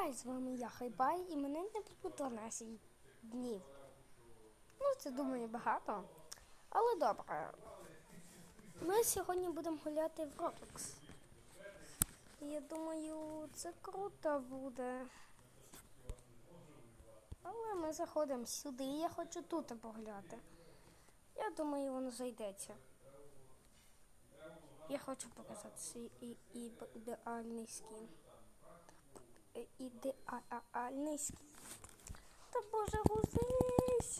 гайс, з вами я Хайбай і мене не буде 12 днів. Ну, це думаю багато. Але добре. Ми сьогодні будемо гуляти в Roblox. Я думаю, це круто буде. Але ми заходимо сюди, і я хочу тут погуляти. Я думаю, воно зайдеться. Я хочу показати свій ідеальний скін. Е, Ідеальний скін. Та боже, гузись!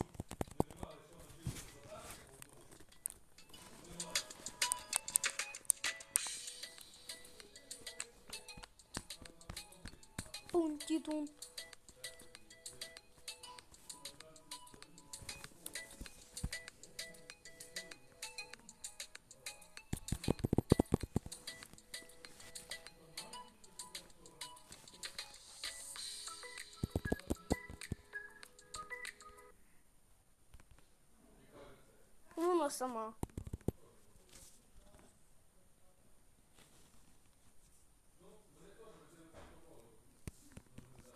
Пунтідун. Сама.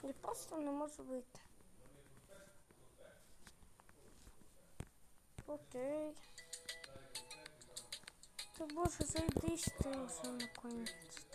Я просто не можу вийти. Окей. Та боже, зайдись ти вже наконець.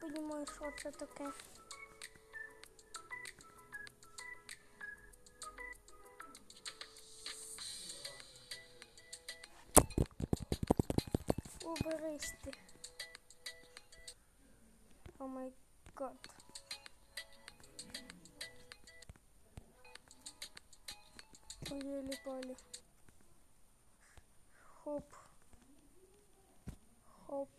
Розумію, що це таке. Уберись ти. О май гад. Поели-пали. Хоп. Хоп.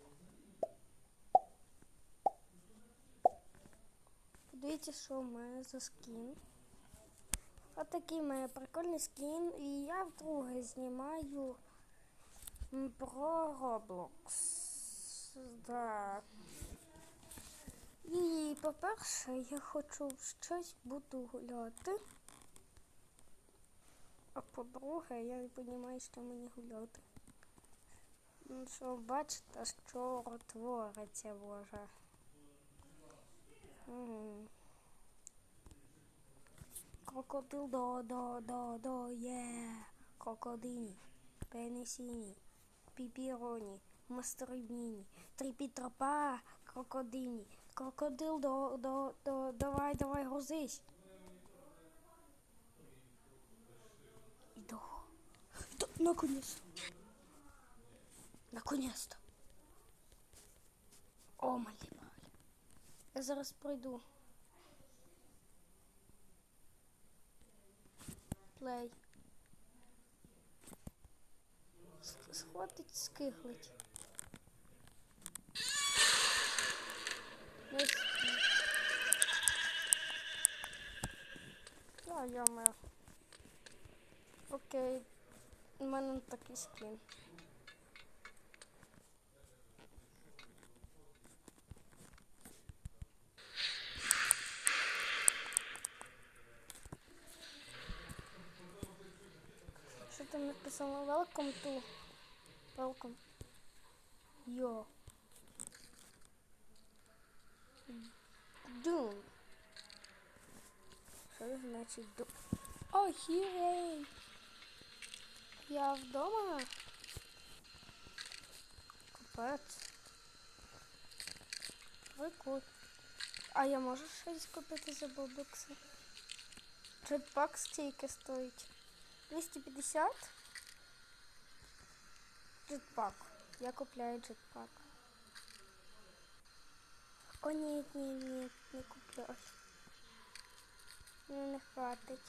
Подивіться, що в мене за скін. Отакий в мене прикольний скін. І я вдруге знімаю про Roblox. Да. І, по-перше, я хочу щось буду гуляти. А по-друге, я не розумію, що мені гуляти. Ну що, бачите, що твориться, боже. Крокодил до до до до є. Крокодині, пенесіні, піпіроні, мастербіні, тріпітропа, крокодині. Крокодил до до до давай, давай, грузись. Иду. Да, наконец. Наконец-то. О, малі. Я зараз пройду. Плей. Схватить, скиглить. А, я. Окей. У мене такий скін. Що там? Welcome to. Welcome. Йо. Doom. Що це значить Doom? О, хірей! Я вдома. Капець. Прикольно. А я можу щось купити за бобокси? Джетпак стільки стоїть. 250? Джетпак. Я купляю джетпак. О, ні, ні, ні, не купляю. Мені не хватить.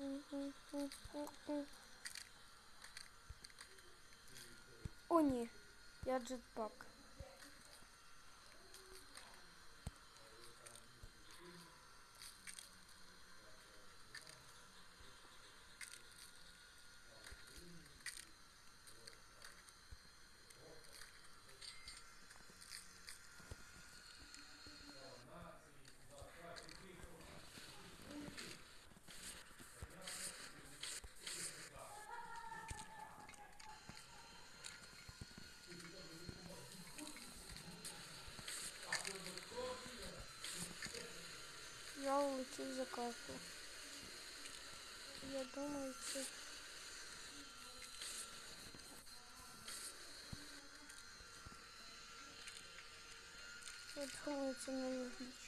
М-м-м-м-м. О, ні, я джетпак. Карту. Я думаю, це. Я думаю, це не логічно.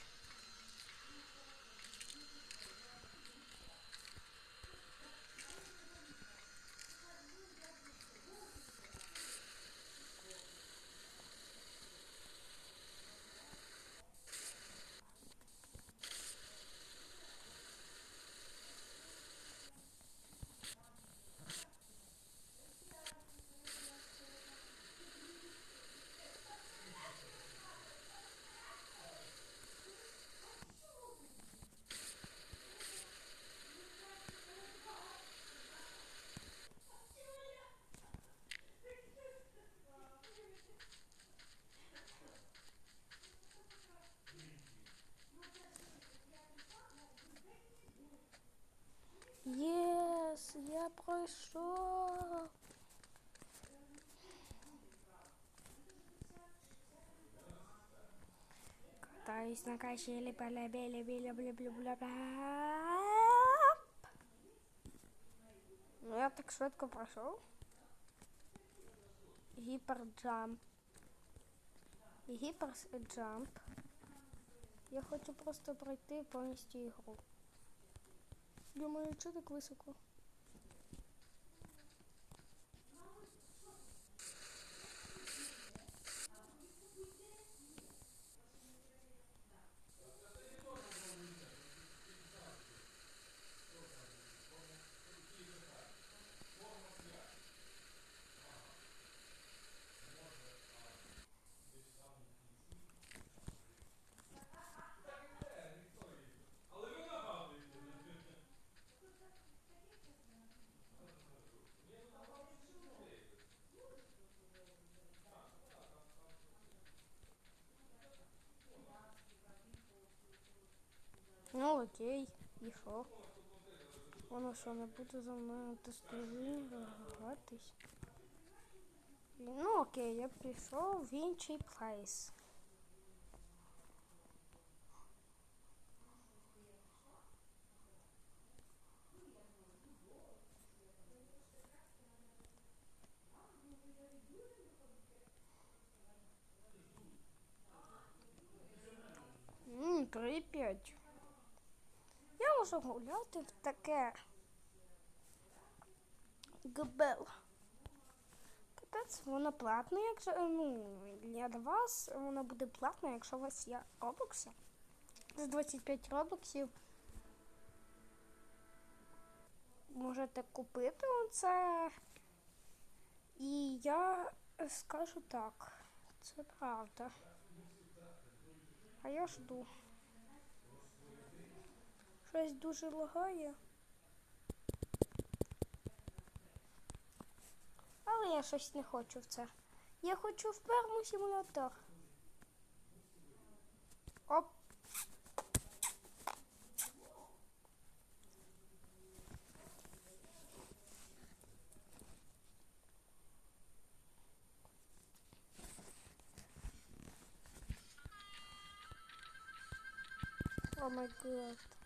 Єс, я пройшов. Катаюсь на качели, бля бля бля бля бля бля бля Ну я так швидко пройшов. Гіперджамп. Гіперджамп. Я хочу просто пройти повністю ігру. Думаю, что так высоко? Окей, і що? Воно що не буде за мною тестуватись. Ну окей, я прийшов в інший плейс. Ммм, 3,5 можу гуляти в таке ГБЛ. Капець, воно платне, якщо ну, для вас воно буде платне, якщо у вас є робокси. З 25 робоксів можете купити це. І я скажу так, це правда. А я жду. Щось дуже лагає. Але я щось не хочу в це. Я хочу в ферму симулятор. Оп. О май гад.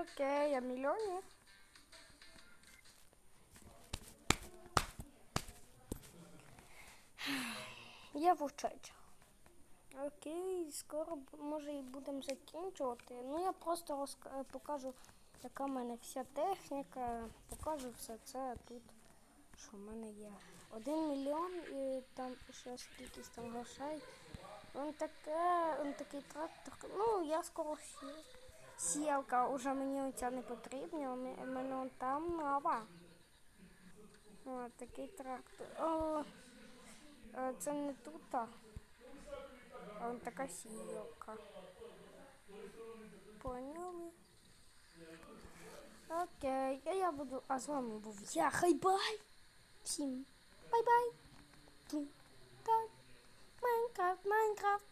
Окей, я мільйонер. Я вовчать. Окей, скоро може і будемо закінчувати. Ну я просто розка- покажу, яка в мене вся техніка, покажу все це тут, що в мене є. Один мільйон і там ще скількись там грошей. Он таке, он такий трактор. Ну, я скоро сі... сіялка, уже мені оця не потрібна, у ме- у мене он там нова. О, такий трактор. О, е, це не тут. а. А он така сіялка. Поняли? Окей, а я буду. А з вами був я. Хай-бай! Всім бай-бай! Тум, Так. Майнкрафт, Майнкрафт.